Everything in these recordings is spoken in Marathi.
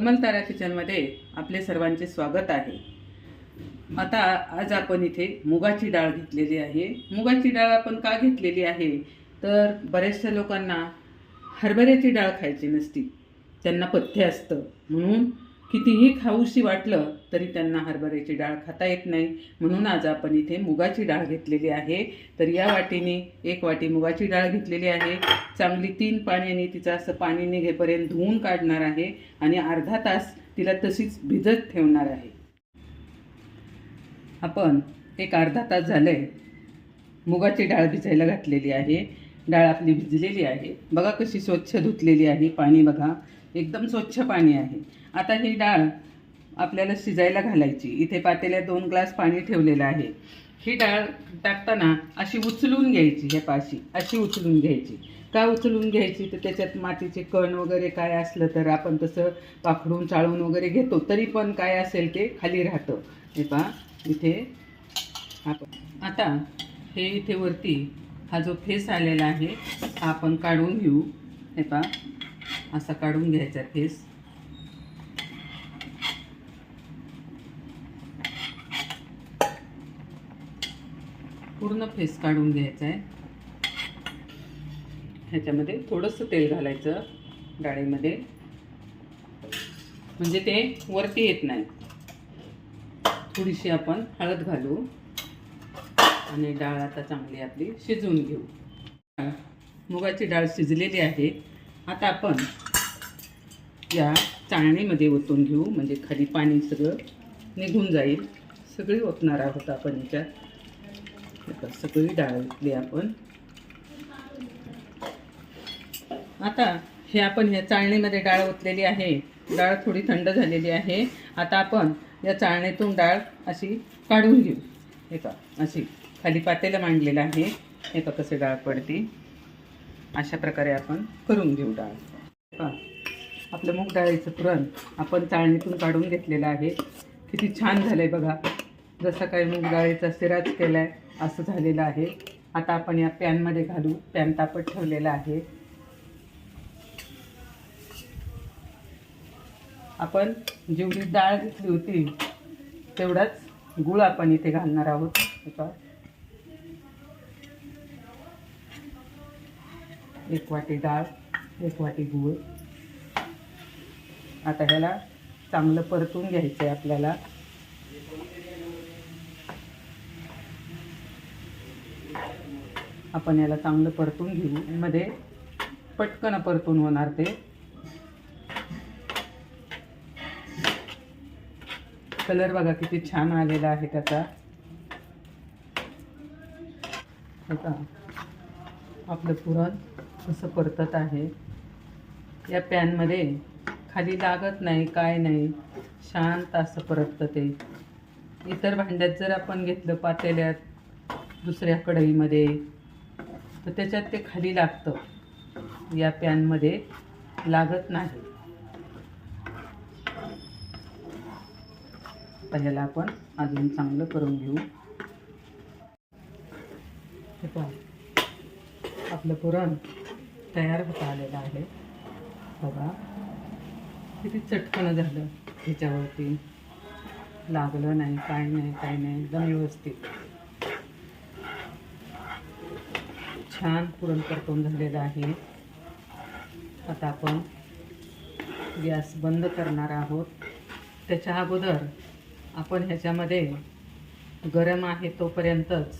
नमस्कार कमल तारा किचनमध्ये आपले सर्वांचे स्वागत आहे. आता आज आपण इथे मुगाची डाळ घेतलेली आहे. मुगाची डाळ आपण का घेतलेली आहे? तर बऱ्याचशा लोकांना हरभऱ्याची डाळ खायची नसती. त्यांना पथ्य असतं. म्हणून कितीही खाऊशी वाटलं तरी त्यांना हरभऱ्याची डाळ खाता येत नाही. म्हणून आज आपण इथे मुगाची डाळ घेतलेली आहे. तर या वाटीने एक वाटी मुगाची डाळ घेतलेली आहे. चांगली तीन पाण्याने तिचं असं पाणी निघेपर्यंत धुवून काढणार आहे आणि अर्धा तास तिला तशीच भिजत ठेवणार आहे. आपण एक अर्धा तास झालंय मुगाची डाळ भिजायला घातलेली आहे. डाळ आपली भिजलेली आहे. बघा कशी स्वच्छ धुतलेली आहे पाणी बघा. एकदम स्वच्छ पाणी आहे. आता ही डाळ आपल्याला शिजायला घालायची. इथे पातेल्या दोन ग्लास पाणी ठेवलेलं आहे. ही डाळ टाकताना अशी उचलून घ्यायची ह्या पाशी. अशी उचलून घ्यायची. का उचलून घ्यायची? तर त्याच्यात मातीचे कण वगैरे काय असलं तर आपण तसं पाखडून चाळून वगैरे घेतो. तरी पण काय असेल ते खाली राहतं. हे पहा इथे आपण आता हे इथे वरती हा जो फेस आलेला आहे हा आपण काढून घेऊ. हे पहा असा काढून घ्यायचा फेस. पूर्ण फेस काढून घ्यायचा आहे. ह्याच्यामध्ये थोडंसं तेल घालायचं डाळीमध्ये. म्हणजे ते वरती येत नाही. थोडीशी आपण हळद घालू. आणि डाळ आता चांगली आपली शिजवून घेऊ. मुगाची डाळ शिजलेली आहे. आता आपण या चाळणीमध्ये ओतून घेऊ. म्हणजे खाली पाणी सगळं निघून जाईल. सगळी ओतणार आहोत आपण याच्यात. आता सगळी डाळ ओतली आपण आता हे आपण ह्या चाळणीमध्ये डाळ ओतलेली आहे. डाळ थोडी थंड झालेली आहे. आता आपण या चाळणीतून डाळ अशी काढून घेऊ. हे का अशी खाली पातेला मांडलेलं आहे. हे का कसे डाळ पडते. अशा प्रकारे आपण करून घेऊ डाळ. आपलं मूग डाळीचं पुरण आपण चाळणीतून काढून घेतलेलं आहे. किती छान झालं आहे बघा. जसं काही मूग डाळीचा सिराज केला आहे असं झालेलं आहे. आता आपण या पॅनमध्ये घालू. पॅन तापत ठेवलेला आहे. आपण जेवढी डाळ घेतली होती तेवढाच गुळ आपण इथे घालणार आहोत. एक वाटी डाळ एक वाटी गूळ. आता ह्याला चांगलं परतून घ्यायचं आहे आपल्याला. आपण याला चांगलं परतून घेऊ. मध्ये पटकन परतून होणार ते. कलर बघा किती छान आलेला आहे त्याचा. हे आपलं पुरण कसं परतत आहे. या पॅनमध्ये खाली लागत नाही काय नाही. शांत असं परततं ते. इतर भांड्यात जर आपण घेतलं पातेल्यात दुसऱ्या कढईमध्ये तर त्याच्यात ते खाली लागतं. या पॅनमध्ये लागत नाही. आता ह्याला आपण अजून चांगलं करून घेऊ. हे पहा. आपलं पुरण तयार होत आलेलं आहे. बघा. किती चटकणं झालं. ह्याच्यावरती लागलं नाही काय नाही काय नाही. एकदम व्यवस्थित. छान पुरण परतून झालेलं आहे. आता आपण गॅस बंद करणार आहोत. त्याच्या अगोदर आपण ह्याच्यामध्ये गरम आहे तोपर्यंतच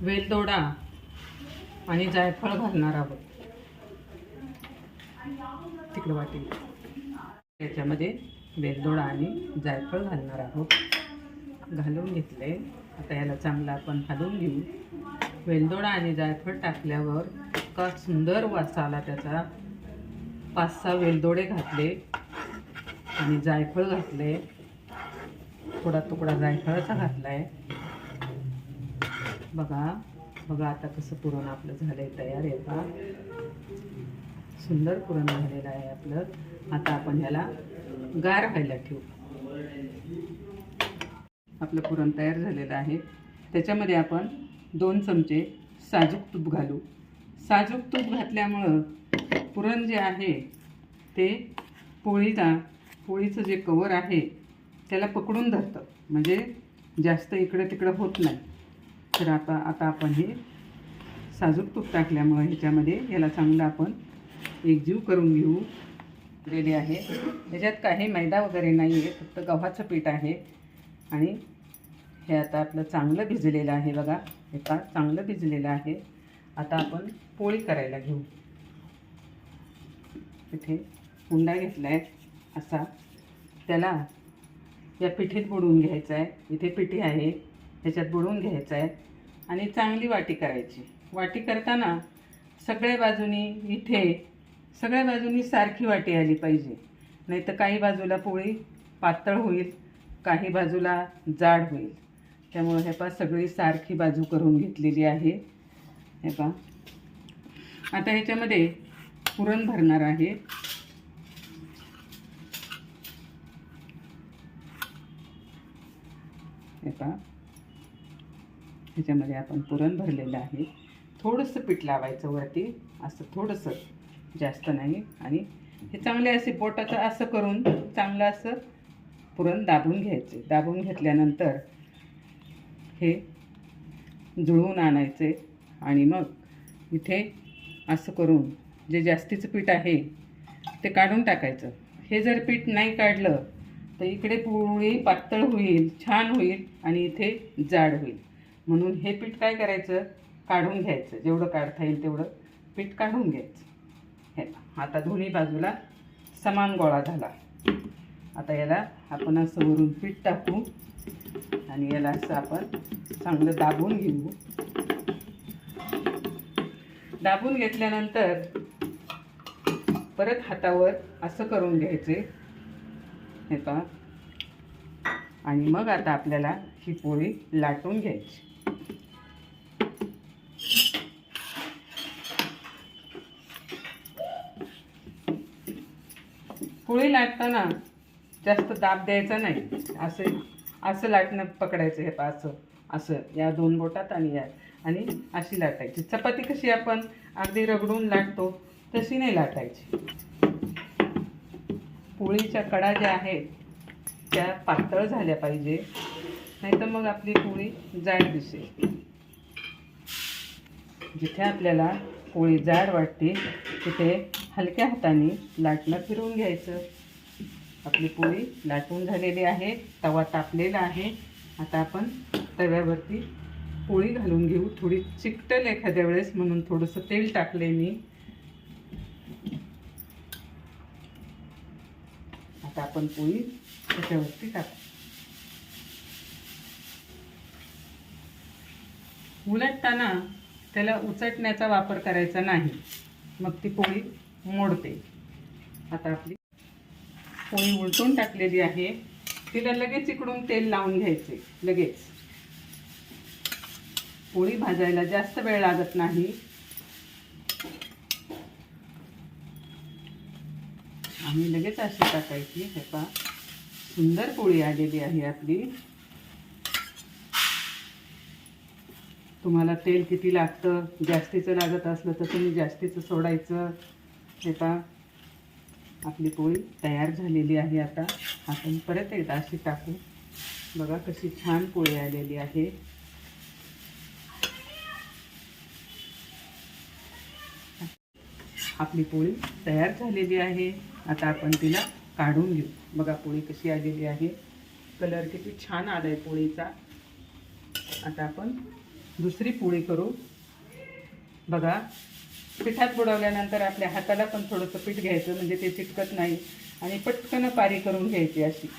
वेलदोडा आणि जायफळ घालणार आहोत. तिकडं वाटी त्याच्यामध्ये वेलदोडा आणि जायफळ घालणार आहोत. घालून घेतले आता याला चांगला आपण हलवून घेऊ. वेलदोडा आणि जायफळ टाकल्यावर इतका सुंदर वास आला त्याचा. पाच सहा वेलदोडे घातले आणि जायफळ घातले. थोडा तुकडा जायफळाचा घातला आहे बघा बघा आता कसं पुरण आपलं झालं आहे तयार आहे का? सुंदर पुरण झालेलं आहे आपलं. आता आपण ह्याला गार व्हायला ठेवू. आपलं पुरण तयार झालेलं आहे. त्याच्यामध्ये आपण दोन चमचे साजूक तूप घालू. साजूक तूप घातल्यामुळं पुरण जे आहे ते पोळीला पोळीचं जे कवर आहे त्याला पकडून धरतं. म्हणजे जास्त इकडं तिकडं होत नाही. तर आता आता आपण हे साजूक तूप टाकल्यामुळं ह्याच्यामध्ये याला चांगलं आपण एकजीव करून घेऊ. दिलेली आहे. त्याच्यात काही मैदा वगैरे नाही आहे फक्त गव्हाचं पीठ आहे. आणि हे आता आपलं चांगलं भिजलेलं आहे बघा. हे पा चांगलं भिजलेलं आहे. आता आपण पोळी करायला घेऊ. इथे हुंडा घेतला आहे असा. त्याला या पिठीत बुडवून घ्यायचा आहे. इथे पिठी आहे. त्याच्यात बुडवून घ्यायचं आहे. आणि चांगली वाटी करायची. वाटी करताना सगळ्या बाजूनी इथे सगळ्या बाजूनी सारखी वाटी आली पाहिजे. नाही तर काही बाजूला पोळी पातळ होईल काही बाजूला जाड होईल. त्यामुळे हे पहा सगळी सारखी बाजू करून घेतलेली आहे. हे पहा आता ह्याच्यामध्ये पुरण भरणार आहे. हे पहा ह्याच्यामध्ये आपण पुरण भरलेलं आहे. थोडंसं पीठ लावायचं वरती. असं थोडंसं जास्त नाही. आणि हे चांगले असे बोटाचं असं करून चांगलं असं पुरण दाबून घ्यायचे. दाबून घेतल्यानंतर हे जुळवून आणायचे आणि मग इथे असं करून जे जास्तीचं पीठ आहे ते काढून टाकायचं. हे जर पीठ नाही काढलं तर इकडे पोळी पातळ होईल छान होईल आणि इथे जाड होईल. म्हणून हे पीठ काय करायचं? काढून घ्यायचं. जेवढं काढता येईल तेवढं पीठ काढून घ्यायचं. हे आता दोन्ही बाजूला समान गोळा झाला. आता याला आपण असं वरून पीठ टाकू. आणि याला असं आपण चांगलं दाबून घेऊ. दाबून घेतल्यानंतर परत हातावर असं करून घ्यायचे. हे पहा. आणि मग आता आपल्याला ही पोळी लाटून घ्यायची. पोळी लाटताना जास्त दाब द्यायचा नाही. असे असं लाटणं पकडायचं हे पा असं असं. या दोन बोटात आणि या. आणि अशी लाटायची. चपाती कशी आपण अगदी रगडून लाटतो तशी नाही लाटायची. पोळीच्या कडा ज्या आहेत त्या पातळ झाल्या पाहिजे. नाही तर मग आपली पोळी जाड दिसेल. जिथे आपल्याला पोळी जाड वाटते तिथे हलक्या हाताने लाटणं फिरवून घ्यायचं. आपली पोळी लाटून झालेली आहे तवा तापलेला आहे. आता आपण तव्यावरती पोळी घालून घेऊ. थोडी चिकटल एखाद्या वेळेस म्हणून थोडंसं तेल टाकले मी. आता आपण पोळी त्याच्यावरती टाकू. उलटताना त्याला उचटण्याचा वापर करायचा नाही. मग ती पोळी मोडते. आता आपली पोळी उलटून टाकलेली आहे तिला लगेच इकडून तेल लावून घ्यायचे लगेच. पोळी भाजायला जास्त वेळ लागत नाही. आम्ही लगेच अशी टाकायची हे सुंदर पोळी आलेली आहे आपली. तुम्हाला तेल किती लागतं जास्तीचं लागत असलं तर तुम्ही जास्तीचं सोडायचं. हे पा आपली पोळी तयार झालेली आहे आता. आपण परत एकदा अशी टाकू. बघा कशी छान पोळी आलेली आहे. आपली पोळी तयार झालेली आहे. आता आपण तिला काढून घेऊ. बघा पोळी कशी आलेली आहे. कलर किती छान आला आहे पोळीचा. आता आपण दुसरी पोळी करू. बघा पिठात बुडवल्यानंतर आपल्या हाताला पण थोडंसं पीठ घ्यायचं म्हणजे ते चिटकत नाही. आणि पटकन पारी करून घ्यायची अशी.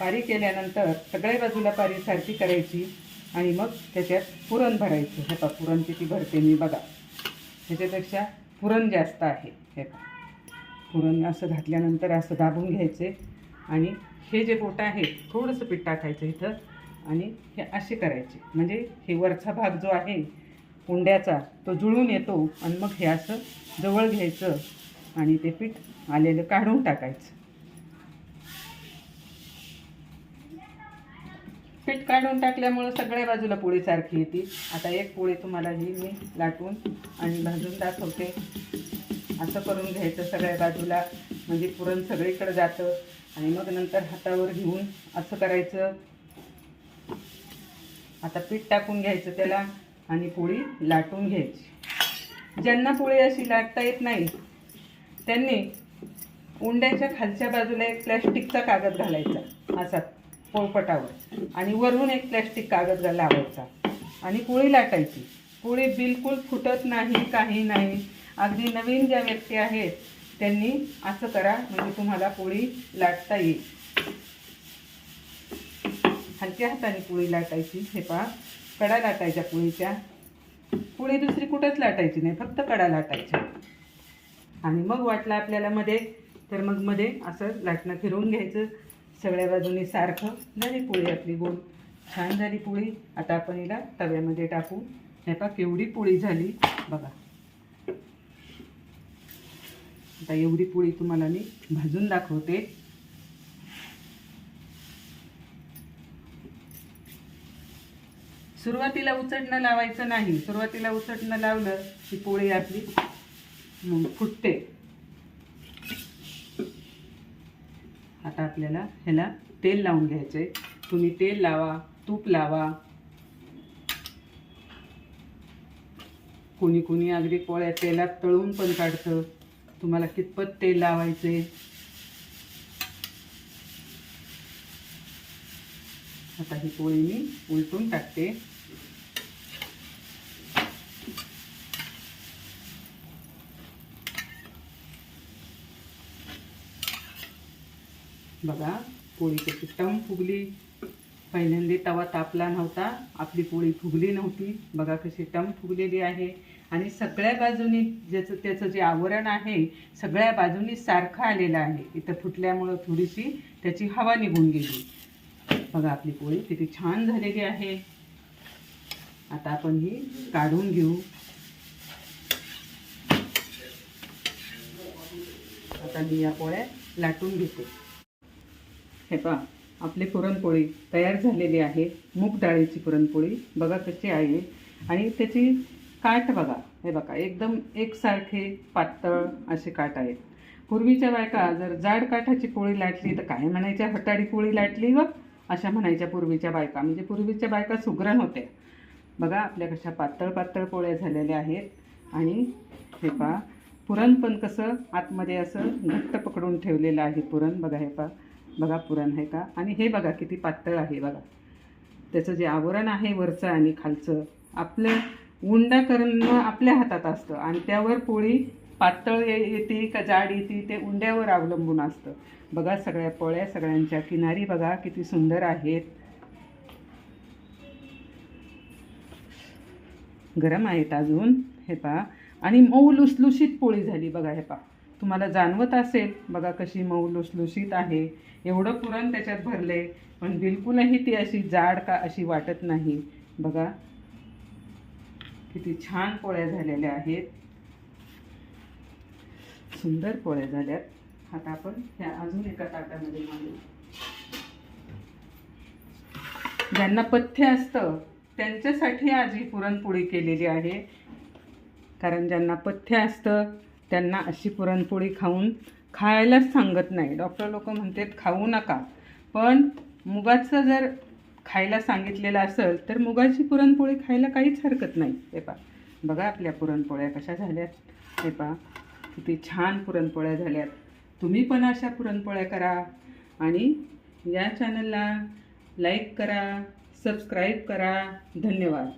पारी केल्यानंतर सगळ्या बाजूला पारी सारखी करायची आणि मग त्याच्यात पुरण भरायचं. हे पा पुरण किती भरते मी बघा. ह्याच्यापेक्षा पुरण जास्त आहे. हे पा पुरण असं घातल्यानंतर असं दाबून घ्यायचे. आणि हे जे बोट आहे थोडंसं पीठ टाकायचं इथं. आणि हे असे करायचे. म्हणजे हे वरचा भाग जो आहे उंड्याचा तो जुळून येतो आणि मग हे असं जवळ घ्यायचं आणि ते पीठ आलेलं काढून टाकायचं. पीठ काढून टाकल्यामुळं सगळ्या बाजूला पोळी सारखी येते. आता एक पोळी तुम्हाला ही मी लाटून आणि भाजून दाखवते. असं करून घ्यायचं सगळ्या बाजूला. म्हणजे पुरण सगळीकडे जातं. आणि मग नंतर हातावर घेऊन असं करायचं. आता पीठ टाकून घ्यायचं त्याला. आणि पोळी लाटून घ्यायची. ज्यांना पोळी अशी लाटता येत नाही त्यांनी उंड्याच्या खालच्या बाजूला एक प्लॅस्टिकचा कागद घालायचा असा पोळपटावर. आणि वरून एक प्लॅस्टिक कागद लावायचा. आणि पोळी लाटायची. पोळी बिलकुल फुटत नाही काही नाही. अगदी नवीन ज्या व्यक्ती आहेत त्यांनी असं करा म्हणजे तुम्हाला पोळी लाटता येईल. हलक्या हाताने पोळी लाटायची. हे पहा. कडा लाटायच्या पोळीच्या पोळी दुसरी कुठंच लाटायची नाही फक्त कडा लाटायच्या. आणि मग वाटलं आपल्याला मध्ये तर मग मध्ये असं लाटणं फिरवून घ्यायचं. सगळ्या बाजूनी सारखं झाली पोळी आपली गोल छान झाली पोळी आता आपण हिला तव्यामध्ये टाकू. हे पहा केवढी पोळी झाली. बघा. आता एवढी पोळी तुम्हाला मी भाजून दाखवते. सुरुवातीला उचटणं लावायचं नाही. सुरुवातीला उचटणं लावलं की पोळी आपली फुटते. आता आपल्याला ह्याला तेल लावून घ्यायचंय. तुम्ही तेल लावा तूप लावा. कोणी कोणी अगदी पोळ्या तेलात तळून पण काढतं. तुम्हाला कितपत तेल लावायचे आता ही पोळी मी उलटून टाकते. बघा पोळी कशी टम फुगली. पहिल्यांदा तवा तापला नव्हता आपली पोळी फुगली नव्हती. बघा कशी टम फुगलेली आहे. आणि सगळ्या बाजूनी ज्याचं त्याचं जे आवरण आहे सगळ्या बाजूनी सारखं आलेलं आहे. इथं फुटल्यामुळं थोडीशी त्याची हवा निघून गेली. बघा आपली पोळी किती छान झालेली आहे. आता आपण ही काढून घेऊ. आता मी या पोळ्या लाटून घेते. हे पहा आपली पुरणपोळी तयार झालेली आहे मूग डाळीची पुरणपोळी बघा कशी आहे. आणि त्याची काठ बघा हे बघा एकदम एकसारखे पातळ असे काठ आहेत. पूर्वीच्या बायका जर जाड काठाची पोळी लाटली तर काय म्हणायच्या हटाडी पोळी लाटली ग? अशा म्हणायच्या पूर्वीच्या बायका. म्हणजे पूर्वीच्या बायका सुग्रण होत्या. बघा आपल्या कशा पातळ पातळ पोळ्या झालेल्या आहेत. आणि हे पहा पुरण पण कसं आतमध्ये असं घट्ट पकडून ठेवलेलं आहे पुरण. बघा हे पहा. बघा पुरण आहे का? आणि हे बघा किती पातळ आहे बघा. त्याचं जे आवरण आहे वरचं आणि खालचं आपलं उंडा करणं आपल्या हातात असतं आणि त्यावर पोळी पातळ ये- येते का जाड येते ते उंड्यावर अवलंबून असतं. बघा सगळ्या पोळ्या सगळ्यांच्या किनारी बघा किती सुंदर आहेत. गरम आहेत अजून हे पहा. आणि मऊ लुसलुशीत पोळी झाली बघा हे पहा. तुम्हाला जाणवत असेल बघा कशी मऊ लुसलुशीत आहे. एवढं पुरण त्याच्यात भरले पण बिलकुलही ती अशी जाड का अशी वाटत नाही. बघा किती छान पोळ्या झालेल्या आहेत. सुंदर पोळ्या झाल्यात. आता आपण ह्या अजून एका ताटामध्ये मांडू ज्यांना पथ्य असतं त्यांच्यासाठी आज ही पुरणपोळी केलेली आहे. कारण ज्यांना पथ्य असतं त्यांना अशी पुरणपोळी खाऊन खायलाच सांगत नाही. डॉक्टर लोक म्हणतात खाऊ नका. पण मुगाचं जर खायला सांगितलेलं असेल तर मुगाची पुरणपोळी खायला काहीच हरकत नाही. हे पा बघा आपल्या पुरणपोळ्या कशा झाल्यात. हे पा किती छान पुरणपोळ्या झाल्यात. तुम्ही पण अशा पुरणपोळ्या करा आणि या चॅनलला लाईक करा सबस्क्राईब करा. धन्यवाद.